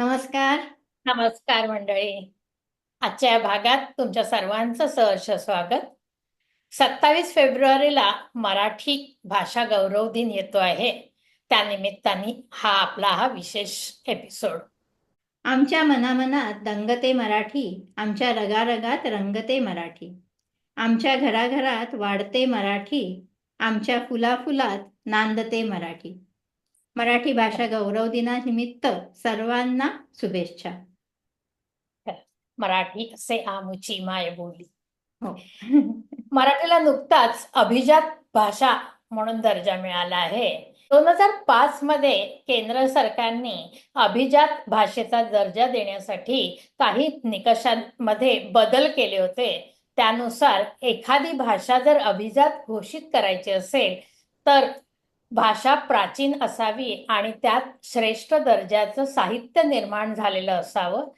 नमस्कार. नमस्कार मंडळी. आजच्या या भागात तुमच्या सर्वांचं सहर्ष स्वागत. सत्तावीस फेब्रुवारीला मराठी भाषा गौरव दिन येतो आहे. त्यानिमित्ताने हा आपला हा विशेष एपिसोड आमच्या मनामनात दंगते मराठी आमच्या रगारगात रंगते मराठी. आमच्या घराघरात वाढते मराठी आमच्या फुलाफुलात नांदते मराठी. मराठी भाषा गौरव दिनानिमित्त सर्वांना शुभेच्छा. मराठी असे आमुची माय बोली हो. मराठीला नुकताच अभिजात भाषा म्हणून दर्जा मिळाला आहे. दोन हजार पाच मध्ये केंद्र सरकारने अभिजात भाषेचा दर्जा देण्यासाठी काही निकषांमध्ये बदल केले होते. त्यानुसार एखादी भाषा जर अभिजात घोषित करायची असेल तर भाषा प्राचीन असावी आणि त्यात श्रेष्ठ दर्जाचं साहित्य निर्माण झालेलं असावं.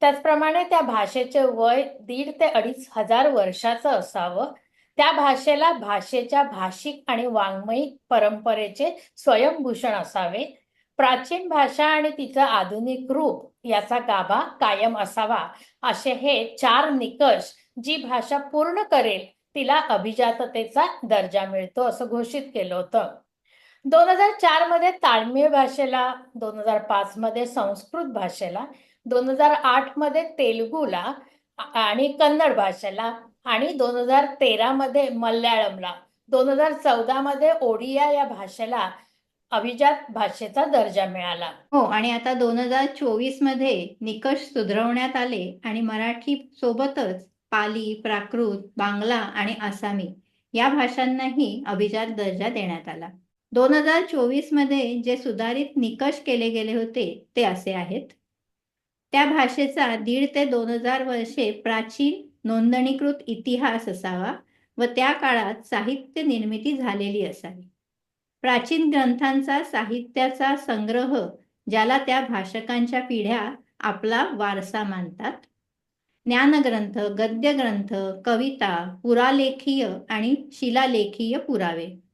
त्याचप्रमाणे त्या भाषेचे वय दीड ते अडीच हजार वर्षाचं असावं. त्या भाषेला भाषेच्या भाषिक आणि वाङ्मयिक परंपरेचे स्वयंभूषण असावे. प्राचीन भाषा आणि तिचं आधुनिक रूप याचा गाभा कायम असावा असे हे चार निकष जी भाषा पूर्ण करेल तिला अभिजाततेचा दर्जा मिळतो असं घोषित केलं होतं. दोन हजार चारमध्ये ताळमेळ भाषेला दोन हजार पाच मध्ये संस्कृत भाषेला दोन हजार आठमध्ये तेलुगूला आणि कन्नड भाषेला आणि दोन हजार तेरा मध्ये मल्याळमला दोन हजार चौदा मध्ये ओडिया या भाषेला अभिजात भाषेचा दर्जा मिळाला. हो आणि आता दोन हजार चोवीसमध्ये निकष सुधारवण्यात आले आणि मराठी सोबतच पाली प्राकृत बांगला आणि आसामी या भाषांनाही अभिजात दर्जा देण्यात आला. दोन हजार चोवीसमध्ये जे सुधारित निकष केले गेले होते ते असे आहेत. त्या भाषेचा दीड ते दोन हजार वर्षे प्राचीन नोंदणीकृत इतिहास असावा व त्या काळात साहित्य निर्मिती झालेली असावी. प्राचीन ग्रंथांचा साहित्याचा संग्रह ज्याला त्या भाषकांच्या पिढ्या आपला वारसा मानतात. ज्ञानग्रंथ गद्यग्रंथ कविता पुरालेखीय आणि शिलालेखीय पुरावे.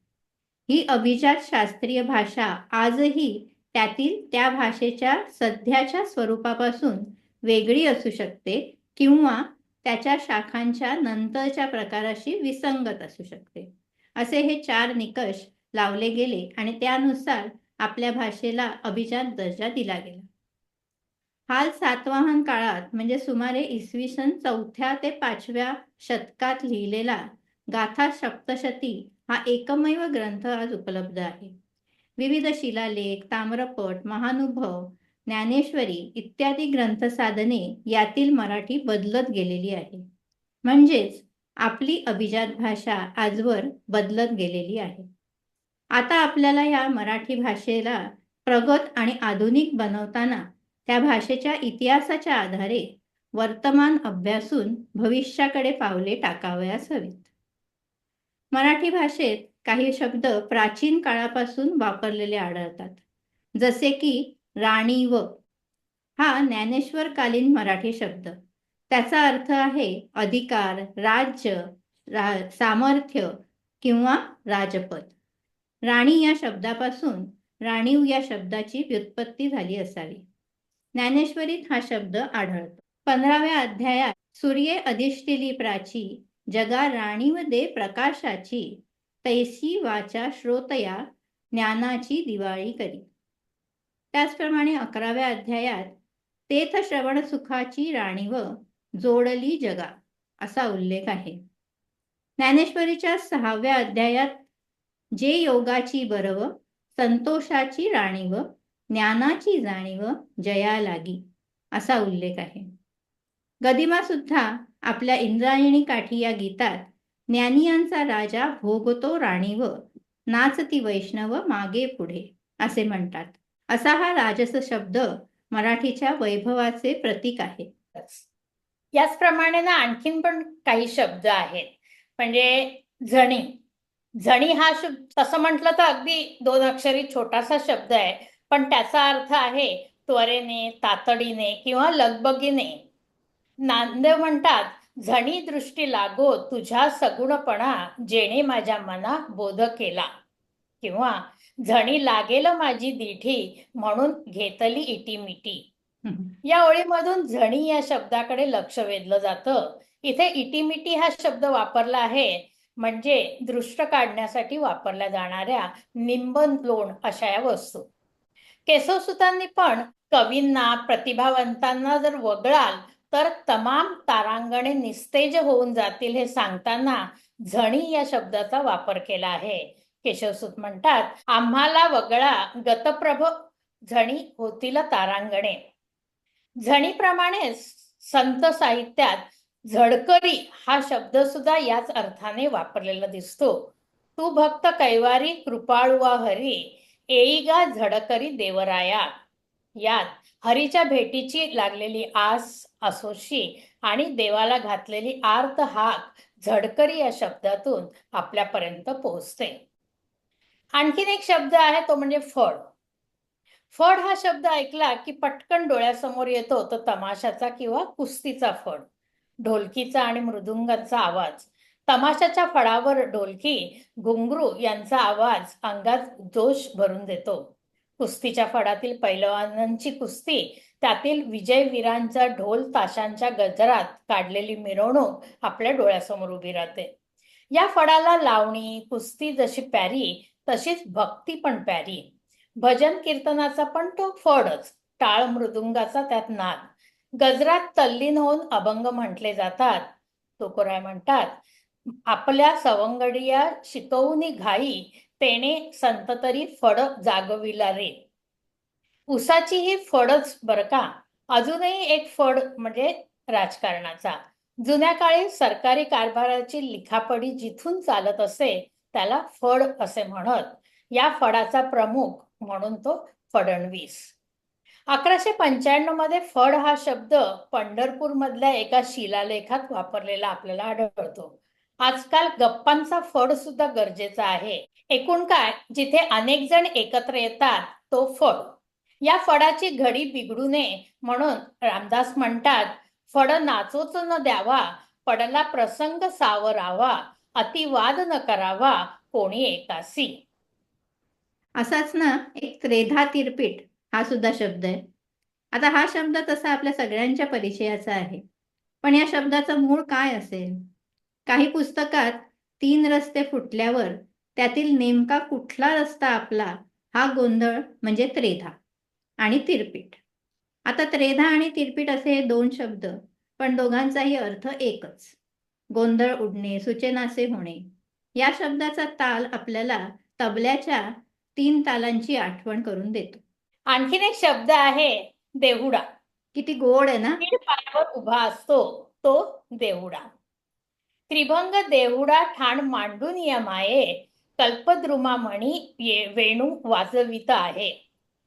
ही अभिजात शास्त्रीय भाषा आजही त्यातील त्या भाषेच्या सध्याच्या स्वरूपापासून वेगळी असू शकते किंवा त्याच्या शाखांच्या नंतरच्या प्रकाराशी विसंगत असू शकते. असे हे चार निकष लावले गेले आणि त्यानुसार आपल्या भाषेला अभिजात दर्जा दिला गेला. हाल सातवाहन काळात म्हणजे सुमारे इसवी सन चौथ्या ते पाचव्या शतकात लिहिलेला गाथा सप्तशती हा एकमेव ग्रंथ आज उपलब्ध आहे. विविध शिलालेख ताम्रपट महानुभव ज्ञानेश्वरी इत्यादी ग्रंथसाधने यातील मराठी बदलत गेलेली आहे. म्हणजेच आपली अभिजात भाषा आजवर बदलत गेलेली आहे. आता आपल्याला या मराठी भाषेला प्रगत आणि आधुनिक बनवताना त्या भाषेच्या इतिहासाच्या आधारे वर्तमान अभ्यासून भविष्याकडे पावले टाकावयास हवीत मराठी भाषेत काही शब्द प्राचीन काळापासून वापरलेले आढळतात. जसे की राणी व. हा ज्ञानेश्वरकालीन मराठी शब्द. त्याचा अर्थ आहे अधिकार राज्य रा सामर्थ्य किंवा राजपद. राणी या शब्दापासून राणीव या शब्दाची व्युत्पत्ती झाली असावी. ज्ञानेश्वरीत हा शब्द आढळतो. पंधराव्या अध्यायात सूर्ये अधिष्ठिली प्राची जगा राणीव दे प्रकाशाची तैसी वाचा श्रोतया ज्ञानाची दिवाळी करी. त्याचप्रमाणे अकराव्या अध्यायात तेथ श्रवण सुखाची राणीव जोडली जगा असा उल्लेख आहे. ज्ञानेश्वरीच्या सहाव्या अध्यायात जे योगाची बरव संतोषाची राणीव ज्ञानाची जाणीव जया लागी असा उल्लेख आहे. गदिमा सुद्धा आपल्या इंद्रायणी काठी या गीतात ज्ञानियांचा राजा भोगतो राणीव नाचती वैष्णव मागे पुढे असे म्हणतात. असा हा राजस शब्द मराठीच्या वैभवाचे प्रतीक आहे. याचप्रमाणे ना आणखीन पण काही शब्द आहेत. म्हणजे झणी. झणी हा शब्द तसं म्हटलं तर अगदी दोन अक्षरी छोटासा शब्द आहे. पण त्याचा अर्थ आहे त्वरेने तातडीने किंवा लगबगीने. नांदेव म्हणतात झणी दृष्टी लागो तुझ्या सगुणपणा जेणे माझ्या मना बोध केला. किंवा झणी लागेल माझी दिठी म्हणून घेतली इटीमिटी मिटी. या ओळीमधून झणी या शब्दाकडे लक्ष वेधलं जातं. इथे इटीमिटी हा शब्द वापरला आहे म्हणजे दृष्ट काढण्यासाठी वापरल्या जाणाऱ्या निंबन लोण अशा या वस्तू. केशवसुतांनी पण कवींना प्रतिभावंतांना जर वगळाल तर तमाम तारांगणे निस्तेज होऊन जातील हे सांगताना झणी या शब्दाचा वापर केला आहे. केशवसूत म्हणतात आम्हाला वगळा गतप्रभ झणी होतील तारांगणे. झणीप्रमाणे संत साहित्यात झडकरी हा शब्द सुद्धा याच अर्थाने वापरलेला दिसतो. तू भक्त कैवारी कृपाळुवा हरी एईगा झडकरी देवराया. यात हरीच्या भेटीची लागलेली आस असोशी आणि देवाला घातलेली आर्त हाक झडकरी या शब्दातून आपल्यापर्यंत पोहोचते. आणखीन एक शब्द आहे तो म्हणजे फळ. फड हा शब्द ऐकला की पटकन डोळ्यासमोर येतो तो तमाशाचा किंवा कुस्तीचा फड ढोलकीचा आणि मृदुंगाचा आवाज. तमाशाच्या फळावर ढोलकी घुंगरू यांचा आवाज अंगात जोश भरून देतो. कुस्तीच्या फडातील पैलवानांची कुस्ती त्यातील विजयवीरांचा ढोल ताशांच्या गजरात काढलेली मिरवणूक आपल्या डोळ्यासमोर उभी राहते. या फडाला लावणी कुस्ती जशी प्यारी तशीच भक्ती पण प्यारी भजन कीर्तनाचा पण तो फडच टाळ मृदुंगाचा त्यात नाद. गजरात तल्लीन होऊन अभंग म्हटले जातात. तुकोराय म्हणतात आपल्या सवंगडिया शिकवूनी घाई तेने संत तरी फड जागविला रे. उसाची ही फडच बर का? अजूनही एक फड म्हणजे राजकारणाचा. जुन्या काळी सरकारी कारभाराची लिखापडी जिथून चालत असे त्याला फड असे म्हणत. या फडाचा प्रमुख म्हणून तो फडणवीस. अकराशे पंच्याण्णवमध्ये फड हा शब्द पंढरपूर मधल्या एका शिलालेखात वापरलेला आपल्याला आढळतो. आजकाल गप्पांचा फड सुद्धा गरजेचा आहे. एकूण काय जिथे अनेक जण एकत्र येतात तो फड. या फडाची घडी बिघडू नये म्हणून रामदास म्हणतात फड नाचोच न द्यावा पडला प्रसंग सावरावा अतिवाद न करावा कोणी एकासी. असाच ना एक त्रेधा तिरपीट हा सुद्धा शब्द आहे. आता हा शब्द तसा आपल्या सगळ्यांच्या परिचयाचा आहे. पण या शब्दाचं मूळ काय असेल? काही पुस्तकात तीन रस्ते फुटल्यावर त्यातील नेमका कुठला रस्ता आपला हा गोंधळ म्हणजे त्रेधा आणि तिरपीट आता त्रेधा आणि तिरपीट असे हे दोन शब्द पण दोघांचाही अर्थ एकच. गोंधळ उडणे सुचेनासे होणे. या शब्दाचा ताल आपल्याला तबल्याच्या तीन तालांची आठवण करून देतो. आणखीन एक शब्द आहे देहुडा किती गोड आहे ना? उभा असतो तो देहुडा त्रिभंग देहुडा ठाण मांडून या माये कल्पद्रुमा म्हणी वेणू वाजवित आहे.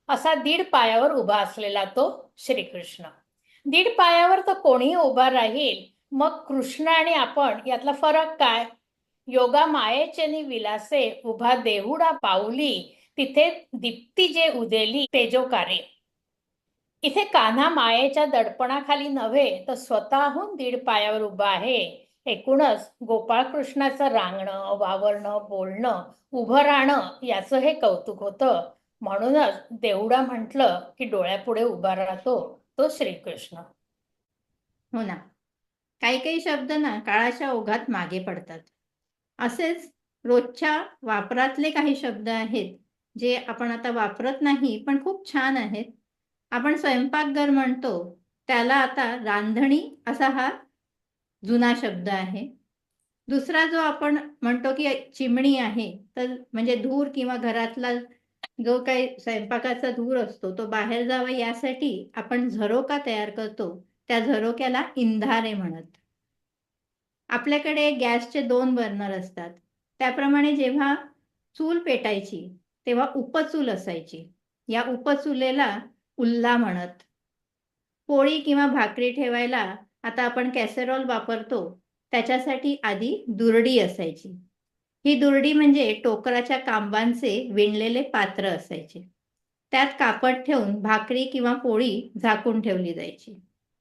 असा दीड पायावर उभा असलेला तो श्रीकृष्ण. दीड पायावर तर कोणीही उभा राहील मग कृष्ण आणि आपण यातला फरक काय? योगा मायेचे विलासे उभा देहुडा पाऊली तिथे दीप्ती जे उदेली तेजोकारे. इथे कान्हा मायेच्या दडपणाखाली नव्हे तर स्वतःहून दीड पायावर उभा आहे. एकूणच गोपाळकृष्णाचं रांगणं वावरणं बोलणं उभं राहणं याचं हे कौतुक होतं. म्हणूनच देवडा म्हटलं की डोळ्यापुढे उभा राहतो तो श्रीकृष्ण. हो ना. काही काही शब्द ना काळाच्या ओघात मागे पडतात. असेच रोजच्या वापरातले काही शब्द आहेत जे आपण आता वापरत नाही पण खूप छान आहेत. आपण स्वयंपाकघर म्हणतो त्याला आता रांधणी असा हा जुना शब्द आहे. दुसरा जो आपण म्हणतो की चिमणी आहे तर म्हणजे धूर किंवा घरातला जो काही स्वयंपाकाचा धूर असतो तो बाहेर जावा यासाठी आपण झरोका तयार करतो. त्या झरोक्याला इंधारे म्हणत. आपल्याकडे गॅसचे दोन बर्नर असतात. त्याप्रमाणे जेव्हा चूल पेटायची तेव्हा उपचूल असायची. या उपचुलेला उल्ला म्हणत. पोळी किंवा भाकरी ठेवायला आता आपण कॅसेरॉल वापरतो त्याच्यासाठी आधी दुरडी असायची. ही दुरडी म्हणजे टोकराच्या कांबांचे विणलेले पात्र असायचे. त्यात कापड ठेवून भाकरी किंवा पोळी झाकून ठेवली जायची.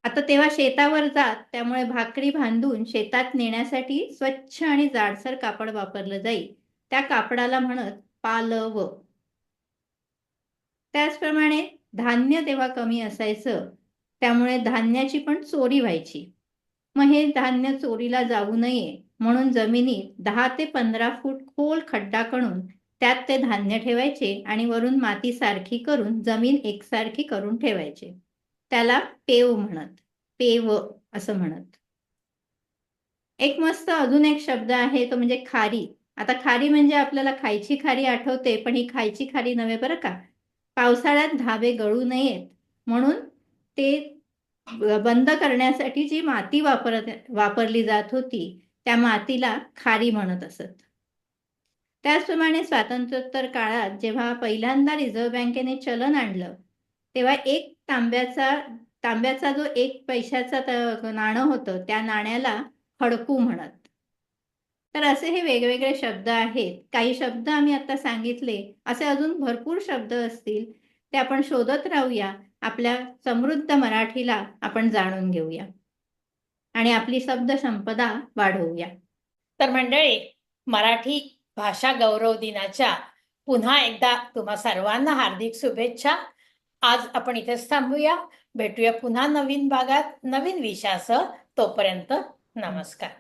आता तेव्हा शेतावर जात त्यामुळे भाकरी बांधून शेतात नेण्यासाठी स्वच्छ आणि जाडसर कापड वापरलं जाई. त्या कापडाला म्हणत पालव. त्याचप्रमाणे धान्य तेव्हा कमी असायचं त्यामुळे धान्याची पण चोरी व्हायची. मग हे धान्य चोरीला जाऊ नये म्हणून जमिनीत दहा ते पंधरा फूट खोल खड्डा करून त्यात ते धान्य ठेवायचे आणि वरून माती सारखी करून जमीन एकसारखी करून ठेवायचे. त्याला पेव म्हणत पेव असं म्हणत. एक मस्त अजून एक शब्द आहे तो म्हणजे खारी. आता खारी म्हणजे आपल्याला खायची खारी आठवते पण ही खायची खारी नव्हे बरं का. पावसाळ्यात धाबे गळू नयेत म्हणून ते बंद करण्यासाठी जी माती वापरत वापरली जात होती त्या मातीला खारी म्हणत असत. त्याचप्रमाणे स्वातंत्र्योत्तर काळात जेव्हा पहिल्यांदा रिझर्व्ह बँकेने चलन आणलं तेव्हा एक तांब्याचा तांब्याचा जो एक पैशाचा नाणं होतं त्या नाण्याला खडकू म्हणत. तर असे हे वेगवेगळे शब्द आहेत. काही शब्द आम्ही आता सांगितले असे अजून भरपूर शब्द असतील ते आपण शोधत राहूया. आपल्या समृद्ध मराठीला आपण जाणून घेऊया. आणि आपली शब्द संपदा वाढवूया. तर मंडळी मराठी भाषा गौरव दिनाच्या पुन्हा एकदा तुम्हा सर्वांना हार्दिक शुभेच्छा. आज आपण इथेच थांबूया. भेटूया पुन्हा नवीन भागात नवीन विषयासह. तोपर्यंत नमस्कार.